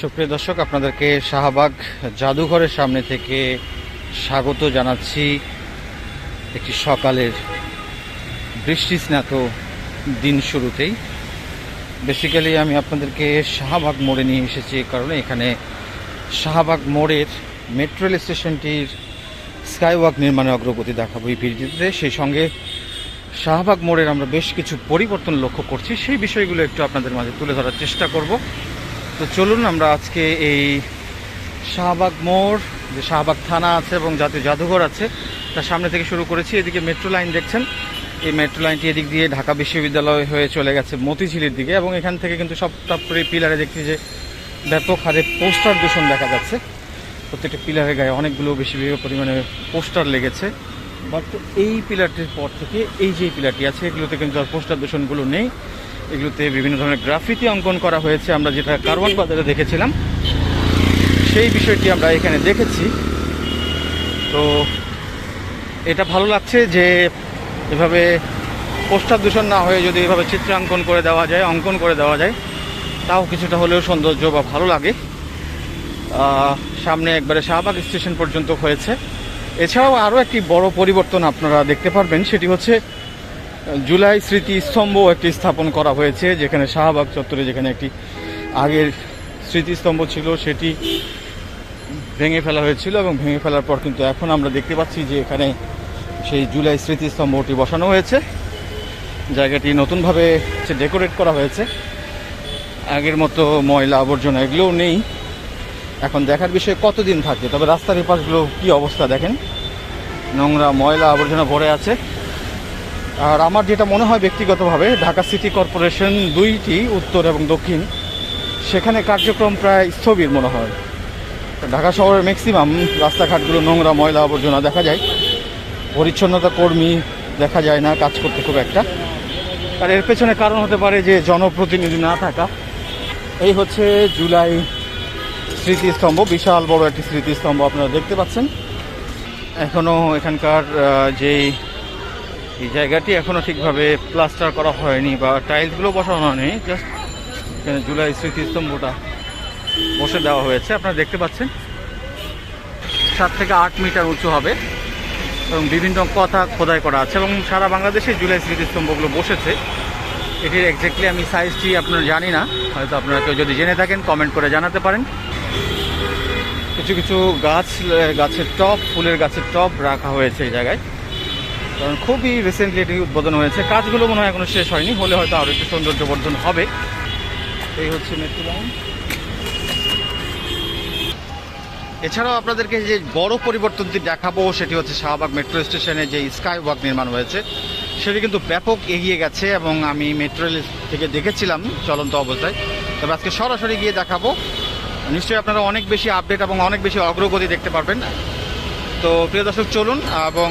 সুপ্রিয় দর্শক, আপনাদেরকে শাহবাগ জাদুঘরের সামনে থেকে স্বাগত জানাচ্ছি। একটি সকালের বৃষ্টি স্নাত দিন শুরুতেই। বেসিক্যালি আমি আপনাদেরকে শাহবাগ মোড়ে নিয়ে এসেছি কারণে। এখানে শাহবাগ মোড়ের মেট্রো রেল স্টেশনটির স্কাইওয়াক নির্মাণের অগ্রগতি দেখাবো এই ভিডিওতে সেই সঙ্গে শাহবাগ মোড়ের আমরা বেশ কিছু পরিবর্তন লক্ষ্য করছি। সেই বিষয়গুলো একটু আপনাদের মাঝে তুলে ধরার চেষ্টা করব। তো চলুন আমরা আজকে এই শাহবাগ মোড়, যে শাহবাগ থানা আছে এবং জাতীয় জাদুঘর আছে তার সামনে থেকে শুরু করেছি। এদিকে মেট্রো লাইন দেখছেন? এই মেট্রো লাইনটি এদিক দিয়ে ঢাকা বিশ্ববিদ্যালয় হয়ে চলে গেছে মতিঝিলির দিকে এবং এখান থেকে কিন্তু সবটা পিলারে দেখছি যে ব্যাপক হারে পোস্টার দূষণ দেখা যাচ্ছে। প্রত্যেকটা পিলারের গায়ে অনেকগুলো বেশি বেশি পরিমাণে পোস্টার লেগেছে। বাট এই পিলারটির পর থেকে এই যে পিলারটি আছে, এগুলোতে কিন্তু আর পোস্টার দূষণগুলো নেই। এগুলোতে বিভিন্ন ধরনের গ্রাফিতি অঙ্কন করা হয়েছে। আমরা যেটা কারওয়ান বাজারে দেখেছিলাম, সেই বিষয়টি আমরা এখানে দেখেছি। তো এটা ভালো লাগছে যে এভাবে পোস্টার দূষণ না হয়ে যদি এভাবে চিত্রাঙ্কন করে দেওয়া যায়, অঙ্কন করে দেওয়া যায়, তাও কিছুটা হলেও সৌন্দর্য বা ভালো লাগে। সামনে একবারে শাহবাগ স্টেশন পর্যন্ত হয়েছে। এছাড়াও আরও একটি বড় পরিবর্তন আপনারা দেখতে পারবেন, সেটি হচ্ছে জুলাই স্মৃতি স্তম্ভ একটি স্থাপন করা হয়েছে, যেখানে শাহবাগ চত্বরে যেখানে একটি আগের স্মৃতিস্তম্ভ ছিল, সেটি ভেঙে ফেলা হয়েছিল এবং ভেঙে ফেলার পর কিন্তু এখন আমরা দেখতে পাচ্ছি যে এখানে সেই জুলাই স্মৃতিস্তম্ভটি বসানো হয়েছে। জায়গাটি নতুনভাবে ডেকোরেট করা হয়েছে। আগের মতো ময়লা আবর্জনা এগুলোও নেই। এখন দেখার বিষয়ে কতদিন থাকে তবে রাস্তার এপাশগুলো পাশগুলো কী অবস্থা দেখেন? নোংরা ময়লা আবর্জনা ভরে আছে। আর আমার যেটা মনে হয় ব্যক্তিগতভাবে, ঢাকা সিটি কর্পোরেশন দুইটি উত্তর এবং দক্ষিণ, সেখানে কার্যক্রম প্রায় স্থবির মনে হয়। ঢাকা শহরের ম্যাক্সিমাম রাস্তাঘাটগুলো নোংরা, ময়লা আবর্জনা দেখা যায়। পরিচ্ছন্নতা কর্মী দেখা যায় না, কাজ করতে খুব একটা। আর এর পেছনে কারণ হতে পারে যে জনপ্রতিনিধি না থাকা। এই হচ্ছে জুলাই স্মৃতিস্তম্ভ, বিশাল বড় একটি স্মৃতিস্তম্ভ আপনারা দেখতে পাচ্ছেন। এখনও এখানকার যেই এই জায়গাটি এখনও ঠিকভাবে প্লাস্টার করা হয়নি বা টাইলসগুলো বসানো হয়নি জাস্ট এখানে জুলাই স্মৃতিস্তম্ভটা বসে দেওয়া হয়েছে। আপনারা দেখতে পাচ্ছেন, সাত থেকে আট মিটার উঁচু হবে এবং বিভিন্ন কথা খোদাই করা আছে এবং সারা বাংলাদেশে জুলাই স্মৃতিস্তম্ভগুলো বসেছে। এটির এক্স্যাক্টলি আমি সাইজটি আপনারা জানি না, হয়তো আপনারা কেউ যদি জেনে থাকেন কমেন্ট করে জানাতে পারেন। কিছু কিছু গাছ গাছের টপ ফুলের গাছের টপ রাখা হয়েছে এই জায়গায়। কারণ খুবই রিসেন্টলি এটি উদ্বোধন হয়েছে। কাজগুলো মনে হয় এখনও শেষ হয়নি, হলে হয়তো আরও একটু সৌন্দর্য সৌন্দর্যবর্ধন হবে। এই হচ্ছে মেট্রো লাইন। এছাড়াও আপনাদেরকে যে বড় পরিবর্তনটি দেখাবো, সেটি হচ্ছে শাহবাগ মেট্রো স্টেশনে যে স্কাই ওয়াক নির্মাণ হয়েছে, সেটি কিন্তু ব্যাপক এগিয়ে গেছে এবং আমি মেট্রো রেল থেকে দেখেছিলাম চলন্ত অবস্থায়। তবে আজকে সরাসরি গিয়ে দেখাবো। নিশ্চয়ই আপনারা অনেক বেশি আপডেট এবং অনেক বেশি অগ্রগতি দেখতে পারবেন। তো প্রিয় দর্শক, চলুন, এবং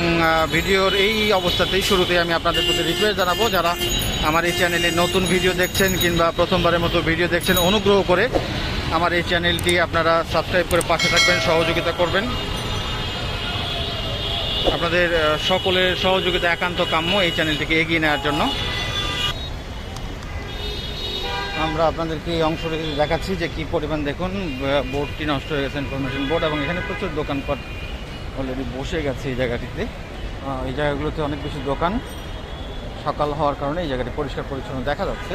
ভিডিওর এই অবস্থাতেই শুরুতেই আমি আপনাদের প্রতি রিকোয়েস্ট জানাব, যারা আমার এই চ্যানেলে নতুন ভিডিও দেখছেন কিংবা প্রথমবারের মতো ভিডিও দেখছেন, অনুগ্রহ করে আমার এই চ্যানেলটি আপনারা সাবস্ক্রাইব করে পাশে থাকবেন, সহযোগিতা করবেন। আপনাদের সকলের সহযোগিতা একান্ত কাম্য এই চ্যানেলটিকে এগিয়ে নেওয়ার জন্য। আমরা আপনাদেরকে এই অংশটি দেখাচ্ছি যে কি পরিমাণ দেখুন বোর্ডটি নষ্ট হয়ে গেছে ইনফরমেশন বোর্ড এবং এখানে প্রচুর দোকানপাট অলরেডি বসে গেছে এই জায়গাটিতে। এই জায়গাগুলোতে অনেক বেশি দোকান সকাল হওয়ার কারণে এই জায়গাটি পরিষ্কার পরিচ্ছন্ন দেখা যাচ্ছে।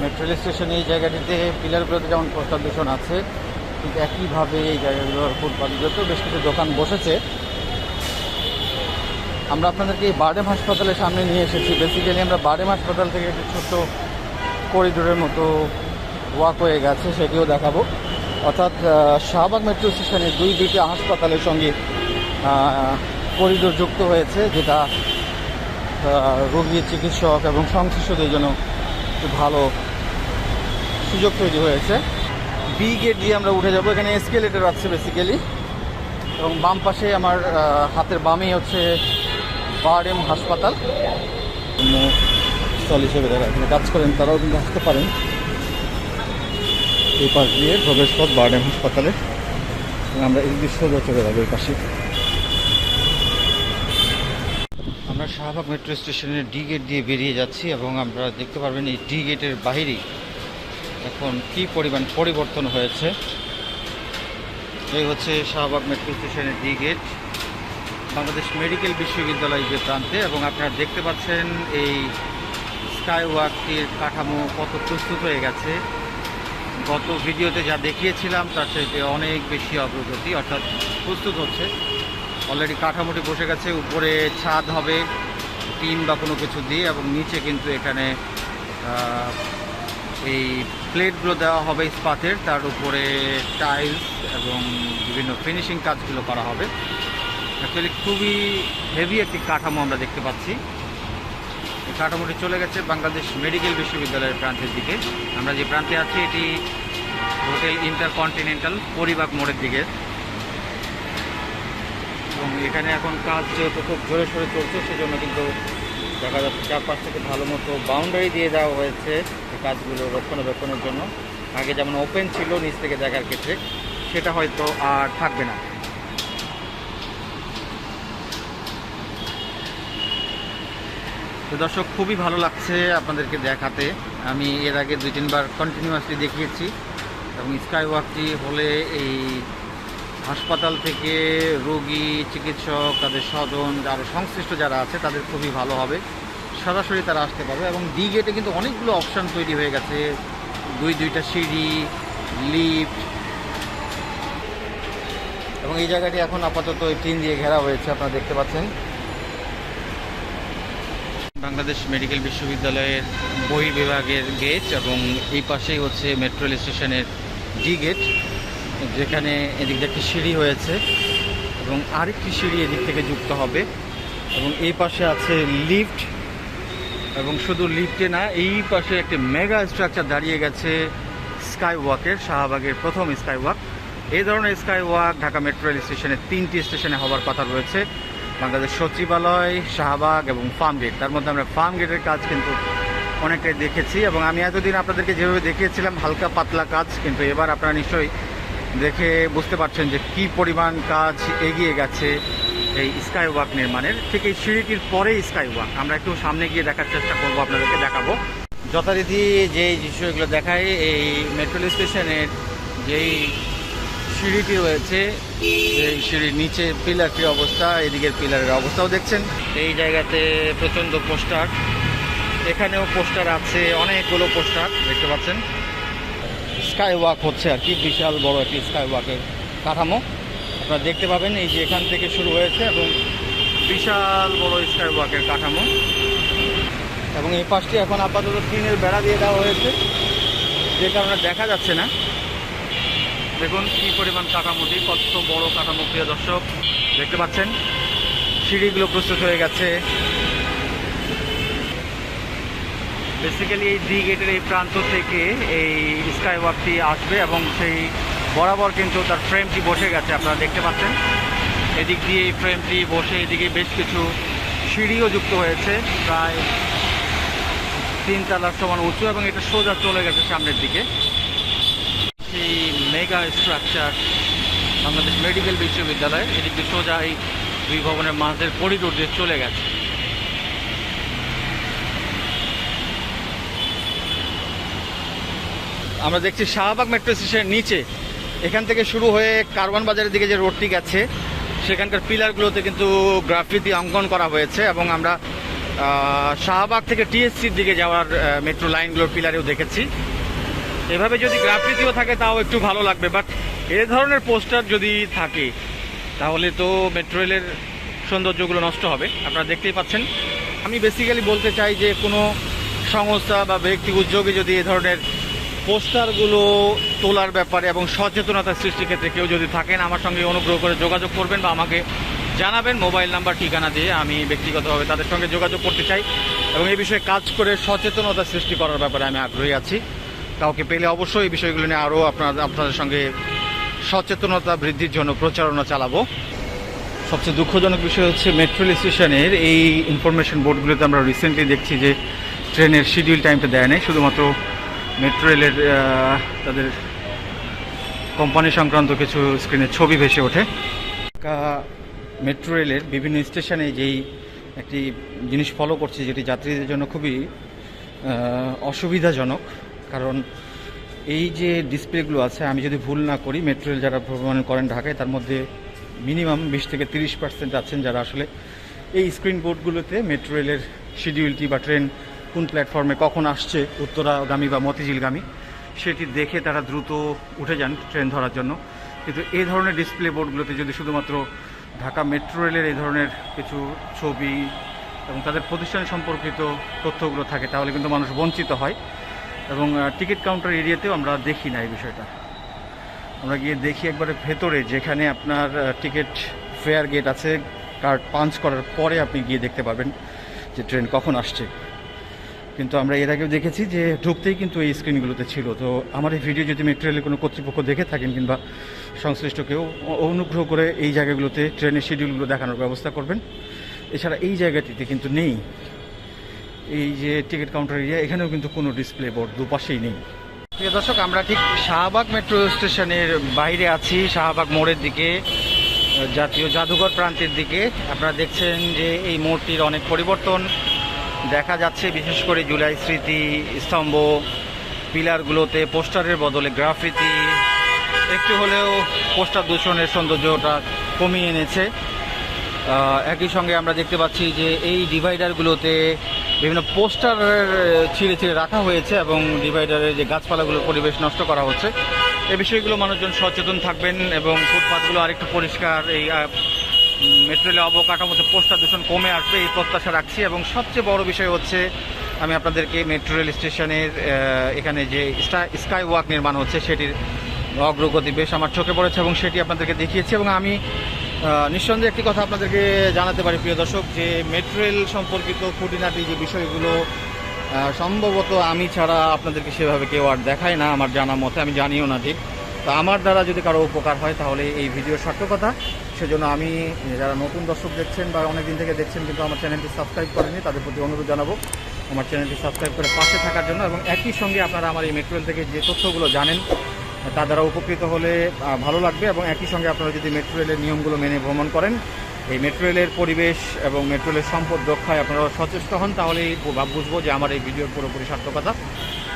মেট্রো স্টেশনে এই জায়গাটিতে পিলারগুলোতে যেমন প্রস্তাব দূষণ আছে, ঠিক একইভাবে এই জায়গাগুলোর ফুটপাথগুলোতেও বেশ কিছু দোকান বসেছে। আমরা আপনাদেরকে এই বারডেম হাসপাতালের সামনে নিয়ে এসেছি। বেসিক্যালি আমরা বারডেম হাসপাতাল থেকে একটি ছোট্ট করিডোরের মতো ওয়াক হয়ে গেছে সেটিও দেখাবো। অর্থাৎ শাহবাগ মেট্রো স্টেশনে দুই দুইটি হাসপাতালের সঙ্গে করিডোর যুক্ত হয়েছে যেটা আহ, রোগী চিকিৎসক এবং সংশ্লিষ্টদের জন্য ভালো সুযোগ তৈরি হয়েছে। বি গেট দিয়ে আমরা উঠে যাব এখানে এসকেলেটার আছে বেসিক্যালি এবং বাম পাশে আমার হাতের বামেই হচ্ছে বারডেম হাসপাতাল। স্থল হিসেবে যারা এখানে কাজ করেন তারাও কিন্তু আসতে পারেন। এই পাশ দিয়ে প্রবেশ পথ বারডেম হাসপাতালে। আমরা এই দৃশ্য চলে যাব এই পাশে। আমরা শাহবাগ মেট্রো স্টেশনের ডি গেট দিয়ে বেরিয়ে যাচ্ছি এবং আমরা দেখতে পারবেন এই ডি গেটের বাহিরেই এখন কি পরিমাণ পরিবর্তন হয়েছে। এই হচ্ছে শাহবাগ মেট্রো স্টেশনের ডি গেট। বাংলাদেশ মেডিকেল বিশ্ববিদ্যালয় যে প্রান্তে এবং আপনারা দেখতে পাচ্ছেন এই স্কাই ওয়াকটির কাঠামো কত প্রস্তুত হয়ে গেছে। গত ভিডিওতে যা দেখিয়েছিলাম, তার চাইতে অনেক বেশি অগ্রগতি অর্থাৎ প্রস্তুত হচ্ছে। অলরেডি কাঠামোটি বসে গেছে, উপরে ছাদ হবে, টিন বা কোনো কিছু দিয়ে এবং নিচে কিন্তু এখানে এই প্লেটগুলো দেওয়া হবে ইস্পাতের, তার উপরে টাইলস এবং বিভিন্ন ফিনিশিং কাজগুলো করা হবে। অ্যাকচুয়ালি খুবই হেভি একটি কাঠামো আমরা দেখতে পাচ্ছি। কাঠামোটি চলে গেছে বাংলাদেশ মেডিকেল বিশ্ববিদ্যালয়ের প্রান্তের দিকে। আমরা যে প্রান্তে আছি, এটি হোটেল ইন্টারকন্টিনেন্টাল, পরিবাগ মোড়ের দিকে। এবং এখানে এখন কাজ যেহেতু খুব জোরে সোরে চলছে, সেজন্য কিন্তু দেখা যাচ্ছে চারপাশ থেকে ভালো মতো বাউন্ডারি দিয়ে দেওয়া হয়েছে কাজগুলো রক্ষণাবেক্ষণের জন্য। আগে যেমন ওপেন ছিল, নিচ থেকে দেখার ক্ষেত্রে, সেটা হয়তো আর থাকবে না। তো দর্শক, খুবই ভালো লাগছে আপনাদেরকে দেখাতে। আমি এর আগে দুই তিনবার কন্টিনিউয়াসলি দেখিয়েছি এবং স্কাই ওয়াকটি হলে এই হাসপাতাল থেকে রোগী, চিকিৎসক, তাদের স্বজন আরও সংশ্লিষ্ট যারা আছে, তাদের খুবই ভালো হবে। সরাসরি তারা আসতে পারবে এবং ডি গেটে কিন্তু অনেকগুলো অপশান তৈরি হয়ে গেছে। দুই, দুইটা সিঁড়ি লিফট এবং এই জায়গাটি এখন আপাতত টিন দিয়ে ঘেরা হয়েছে, আপনারা দেখতে পাচ্ছেন। বাংলাদেশ মেডিকেল বিশ্ববিদ্যালয়ের বই বিভাগের গেট এবং এই পাশেই হচ্ছে মেট্রো স্টেশনের ডি গেট, যেখানে এদিক দিয়ে একটি সিঁড়ি হয়েছে এবং আরেকটি সিঁড়ি এদিক থেকে যুক্ত হবে এবং এই পাশে আছে লিফট এবং শুধু লিফটে না, এই পাশে একটি মেগা স্ট্রাকচার দাঁড়িয়ে গেছে স্কাই ওয়াকের শাহবাগের প্রথম স্কাই ওয়াক এই ধরনের sky walk Dhaka metro rail স্টেশনে তিনটি স্টেশনে হওয়ার কথা রয়েছে। বাংলাদেশ সচিবালয়, শাহবাগ এবং ফার্ম গেট। তার মধ্যে আমরা ফার্ম গেটের কাজ কিন্তু অনেকটাই দেখেছি এবং আমি এতদিন আপনাদেরকে যেভাবে দেখিয়েছিলাম, হালকা পাতলা কাজ, কিন্তু এবার আপনারা নিশ্চয়ই দেখে বুঝতে পারছেন যে কি পরিমাণ কাজ এগিয়ে গেছে এই স্কাই ওয়াক নির্মাণের। ঠিক এই সিঁড়িটির পরেই স্কাই ওয়াক আমরা একটু সামনে গিয়ে দেখার চেষ্টা করব, আপনাদেরকে দেখাবো। যথারীতি যে বিষয়গুলো দেখায় এই মেট্রো স্টেশনের যেই সিঁড়িটি রয়েছে। এই সিঁড়ির নিচে পিলারটির অবস্থা? এদিকের পিলারের অবস্থাও দেখছেন। এই জায়গাতে প্রচণ্ড পোস্টার। এখানেও পোস্টার আছে, অনেকগুলো পোস্টার, দেখতে পাচ্ছেন। স্কাই ওয়াক হচ্ছে আর কি, বিশাল বড় একটি স্কাই ওয়াকের কাঠামো। আপনারা দেখতে পাবেন, এই যে এখান থেকে শুরু হয়েছে এবং বিশাল বড় স্কাই ওয়াকের কাঠামো। এবং এই পাশটি এখন আপাতত টিনের বেড়া দিয়ে দেওয়া হয়েছে। যে কারণে দেখা যাচ্ছে না। দেখুন কি পরিমাণ কাঠামোটি, কত বড় কাঠামো প্রিয় দর্শক, দেখতে পাচ্ছেন। সিঁড়িগুলো প্রস্তুত হয়ে গেছে। বেসিক্যালি এই ডি গেটের এই প্রান্ত থেকে এই স্কাই ওয়াকটি আসবে এবং সেই বরাবর কিন্তু তার ফ্রেমটি বসে গেছে, আপনারা দেখতে পাচ্ছেন। এদিক দিয়ে এই ফ্রেমটি বসে, এদিকে বেশ কিছু সিঁড়িও যুক্ত হয়েছে, প্রায় তিন তলার সমান উঁচু এবং এটা সোজা চলে গেছে সামনের দিকে। সেই মেগা স্ট্রাকচার বাংলাদেশ মেডিকেল বিশ্ববিদ্যালয় এদিকে সোজা এই দুই ভবনের মাঝের করিডোর দিয়ে চলে গেছে। আমরা দেখছি শাহবাগ মেট্রো স্টেশনের নিচে। এখান থেকে শুরু হয়ে কারওয়ান বাজারের দিকে যে রোডটি গেছে, সেখানকার পিলারগুলোতে কিন্তু গ্রাফিতি অঙ্কন করা হয়েছে এবং আমরা শাহবাগ থেকে টিএসসির দিকে যাওয়ার মেট্রো লাইনগুলোর পিলারেও দেখেছি। এভাবে যদি গ্রাফিতিও থাকে, তাও একটু ভালো লাগবে। বাট এ ধরনের পোস্টার যদি থাকে, তাহলে তো মেট্রো রেলের সৌন্দর্যগুলো নষ্ট হবে। আপনারা দেখতেই পাচ্ছেন। আমি বেসিক্যালি বলতে চাই যে, কোনো সংস্থা বা ব্যক্তি উদ্যোগে যদি এ ধরনের পোস্টারগুলো তোলার ব্যাপারে এবং সচেতনতা সৃষ্টির ক্ষেত্রে কেউ যদি থাকেন, আমার সঙ্গে অনুগ্রহ করে যোগাযোগ করবেন বা আমাকে জানাবেন। মোবাইল নাম্বার, ঠিকানা দিয়ে আমি ব্যক্তিগতভাবে তাদের সঙ্গে যোগাযোগ করতে চাই এবং এই বিষয়ে কাজ করে সচেতনতা সৃষ্টি করার ব্যাপারে আমি আগ্রহী আছি। কাউকে পেলে অবশ্যই এই বিষয়গুলো নিয়ে আরও আপনার, আপনাদের সঙ্গে সচেতনতা বৃদ্ধির জন্য প্রচারণা চালাবো। সবচেয়ে দুঃখজনক বিষয় হচ্ছে মেট্রো স্টেশনের এই ইনফরমেশন বোর্ডগুলোতে আমরা রিসেন্টলি দেখছি যে ট্রেনের শিডিউল টাইমটা দেয় নাই। শুধুমাত্র মেট্রো রেলের তাদের কোম্পানি সংক্রান্ত কিছু স্ক্রিনে ছবি ভেসে ওঠে। মেট্রো রেলের বিভিন্ন স্টেশনে যেই একটি জিনিস ফলো করছি, যেটি যাত্রীদের জন্য খুবই অসুবিধাজনক কারণ এই যে ডিসপ্লেগুলো আছে, আমি যদি ভুল না করি মেট্রো রেল যারা ভ্রমণ করেন ঢাকায়, তার মধ্যে মিনিমাম বিশ থেকে তিরিশ পার্সেন্ট আছেন যারা আসলে এই স্ক্রিন বোর্ডগুলোতে মেট্রো রেলের শিডিউলটি বা ট্রেন কোন প্ল্যাটফর্মে কখন আসছে, উত্তরাগামী বা মতিঝিলগামী, সেটি দেখে তারা দ্রুত উঠে যান ট্রেন ধরার জন্য। কিন্তু এই ধরনের ডিসপ্লে বোর্ডগুলোতে যদি শুধুমাত্র ঢাকা মেট্রো রেলের এই ধরনের কিছু ছবি এবং তাদের প্রতিষ্ঠান সম্পর্কিত তথ্যগুলো থাকে, তাহলে কিন্তু মানুষ বঞ্চিত হয়। এবং টিকিট কাউন্টার এরিয়াতেও আমরা দেখি না এই বিষয়টা। আমরা গিয়ে দেখি একবারে ভেতরে, যেখানে আপনার টিকিট ফেয়ার গেট আছে কার্ড পাঞ্চ করার পরে আপনি গিয়ে দেখতে পাবেন যে ট্রেন কখন আসছে। কিন্তু আমরা এর আগেও দেখেছি যে ঢুকতেই কিন্তু এই স্ক্রিনগুলোতে ছিল। তো আমার এই ভিডিও যদি মেট্রো রেলের কোনো কর্তৃপক্ষ দেখে থাকেন কিংবা সংশ্লিষ্ট কেউ অনুগ্রহ করে এই জায়গাগুলোতে ট্রেনের শিডিউলগুলো দেখানোর ব্যবস্থা করবেন। এছাড়া এই জায়গাটিতে কিন্তু নেই। এই যে টিকিট কাউন্টার এরিয়া, এখানেও কিন্তু কোনো ডিসপ্লে বোর্ড দুপাশেই নেই। প্রিয় দর্শক, আমরা ঠিক শাহবাগ মেট্রো স্টেশনের বাইরে আছি, শাহবাগ মোড়ের দিকে জাতীয় জাদুঘর প্রান্তের দিকে। আপনারা দেখছেন যে এই মোড়টির অনেক পরিবর্তন দেখা যাচ্ছে, বিশেষ করে জুলাই স্মৃতি স্তম্ভ, পিলারগুলোতে পোস্টারের বদলে গ্রাফিতি, একটু হলেও পোস্টার দূষণের সৌন্দর্যটা কমিয়ে এনেছে। একই সঙ্গে আমরা দেখতে পাচ্ছি যে এই ডিভাইডারগুলোতে বিভিন্ন পোস্টার ছিঁড়ে ছিঁড়ে রাখা হয়েছে এবং ডিভাইডারের যে গাছপালাগুলোর পরিবেশ নষ্ট করা হচ্ছে। এই বিষয়গুলো মানুষজন সচেতন থাকবেন এবং ফুটপাথগুলো আরেকটু পরিষ্কার, এই মেট্রো রেলের অবকাঠামোতে পোস্টার দূষণ কমে আসবে, এই প্রত্যাশা রাখছি। এবং সবচেয়ে বড় বিষয় হচ্ছে, আমি আপনাদেরকে মেট্রো রেল স্টেশনের এখানে যে স্কাই ওয়াক নির্মাণ হচ্ছে, সেটির অগ্রগতি বেশ আমার চোখে পড়েছে এবং সেটি আপনাদেরকে দেখিয়েছি। এবং আমি নিঃসন্দেহে একটি কথা আপনাদেরকে জানাতে পারি, প্রিয় দর্শক, যে মেট্রো রেল সম্পর্কিত খুঁটিনাটি, যে বিষয়গুলো সম্ভবত আমি ছাড়া আপনাদেরকে সেভাবে কেউ আর দেখায় না, আমার জানা মতে, আমি জানিও না ঠিক। তো আমার দ্বারা যদি কারও উপকার হয়, তাহলে এই ভিডিওর সার্থকতা সেজন্য আমি, যারা নতুন দর্শক দেখছেন বা অনেক দিন থেকে দেখছেন, কিন্তু আমার চ্যানেলটি সাবস্ক্রাইব করেনি তাদের প্রতি অনুরোধ জানাব, আমার চ্যানেলটি সাবস্ক্রাইব করে পাশে থাকার জন্য এবং একই সঙ্গে আপনারা আমার এই মেট্রো রেল থেকে যে তথ্যগুলো জানেন তা দ্বারা উপকৃত হলে ভালো লাগবে এবং একই সঙ্গে আপনারা যদি মেট্রো রেলের নিয়মগুলো মেনে ভ্রমণ করেন, এই মেট্রো রেলের পরিবেশ এবং মেট্রো রেলের সম্পদ রক্ষায় আপনারা সচেষ্ট হন, তাহলেই বুঝব যে আমার এই ভিডিওর পুরোপুরি সার্থকতা।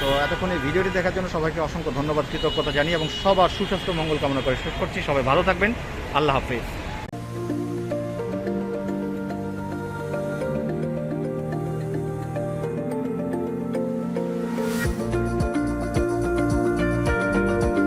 তো এতক্ষণ এই ভিডিওটি দেখার জন্য সবাইকে অসংখ্য ধন্যবাদ, কৃতজ্ঞতা জানিয়ে এবং সবার সুস্বাস্থ্য মঙ্গল কামনা করে শেষ করছি। সবাই ভালো থাকবেন। আল্লাহ হাফেজ।